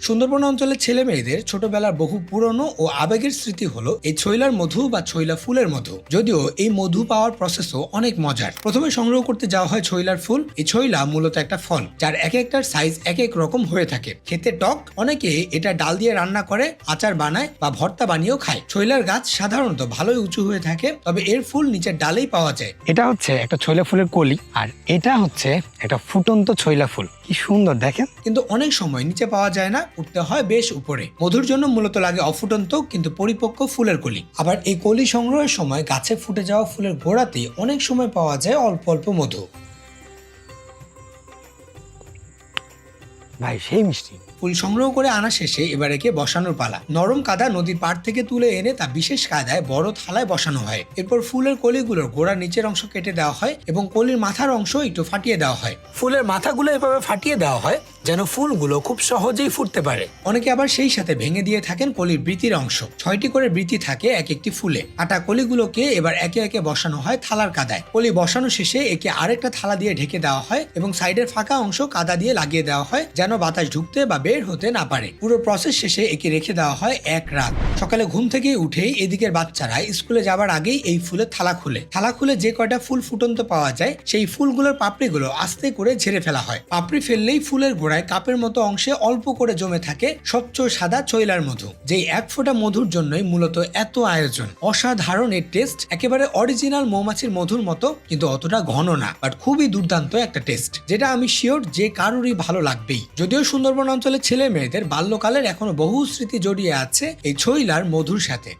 সুন্দরবন অঞ্চলের ছেলে মেয়েদের ছোটবেলার বহু পুরনো ও আবেগের স্মৃতি হলো এই ছৈলার মধু বা ছৈলা ফুলের মধু। যদিও এই মধু পাওয়ার প্রসেসও অনেক মজার। প্রথমে সংগ্রহ করতে যাওয়া হয় ছৈলার ফুল। এই ছৈলা মূলত একটা ফল যার এক একটার সাইজ এক এক রকম হয়ে থাকে। খেতে টক অনেকে এটা ডাল দিয়ে রান্না করে আচার বানায় বা ভর্তা বানিয়েও খায়। ছৈলার গাছ সাধারণত ভালোই উঁচু হয়ে থাকে তবে এর ফুল নিচের ডালেই পাওয়া যায়। এটা হচ্ছে একটা ছৈলা ফুলের কলি আর এটা হচ্ছে একটা ফুটন্ত ছৈলা ফুল। কি সুন্দর দেখেন। কিন্তু অনেক সময় নিচে পাওয়া যায় না উঠতে হয় বেশ উপরে। মধুর জন্য মূলত লাগে অফুটন্ত কিন্তু পরিপক্ক ফুলের কলি। আবার এই কলি সংগ্রহের সময় গাছে ফুটে যাওয়া ফুলের গোড়াতে অনেক সময় পাওয়া যায় অল্প অল্প মধু। ভাই সেই মিষ্টি। ফুল সংগ্রহ করে আনা শেষে এবার একে বসানোর পালা। নরম কাদা নদীর পাড় থেকে তুলে এনে তা বিশেষ কায়দায় বড় থালায় বসানো হয়। এরপর ফুলের কলিগুলোর গোড়ার নিচের অংশ কেটে দেওয়া হয় এবং কলির মাথার অংশ একটু ফাটিয়ে দেওয়া হয়। ফুলের মাথাগুলো এভাবে ফাটিয়ে দেওয়া হয় যেন ফুলগুলো খুব সহজেই ফুটতে পারে। অনেকে আবার সেই সাথে ভেঙে দিয়ে থাকেন কলির বৃতির অংশ। ছয়টি করে বৃতি থাকে এক একটি ফুলে। আটা কলিগুলোকে এবার একে একে বসানো হয় থালার কাদায়। কলি বসানো শেষে একে আরেকটা থালা দিয়ে ঢেকে দেওয়া হয় এবং সাইডের ফাঁকা অংশ কাদা দিয়ে লাগিয়ে দেওয়া হয় যেন বাতাস ঢুকতে বা বের হতে না পারে। পুরো প্রসেস শেষে একে রেখে দেওয়া হয় এক রাত। সকালে ঘুম থেকে উঠেই এদিকের বাচ্চারা স্কুলে যাবার আগেই এই ফুলের থালা খুলে। থালা খুলে যে কয়টা ফুল ফুটন্ত পাওয়া যায়, সেই ফুলগুলোর পাপড়িগুলো আস্তে করে ঝেড়ে ফেলা হয়। পাপড়ি ফেললেই ফুলের গোড়ায় কাপের মতো অংশে অল্প করে জমে থাকে স্বচ্ছ সাদা চৈলার মধু, যেই এক ফোঁটা মধুর জন্যই মূলত এত আয়োজন। অসাধারণ এর টেস্ট একেবারে অরিজিনাল মৌমাছির মধুর মতো, কিন্তু অতটা ঘন না বাট খুবই দুর্দান্ত একটা টেস্ট যেটা আমি শিওর যে কারোরই ভালো লাগবেই। যদিও সুন্দরবন অঞ্চলের ছেলে মেয়েদের বাল্যকালের এখনও বহু স্মৃতি জড়িয়ে আছে এই ছইলার মধুর সাথে।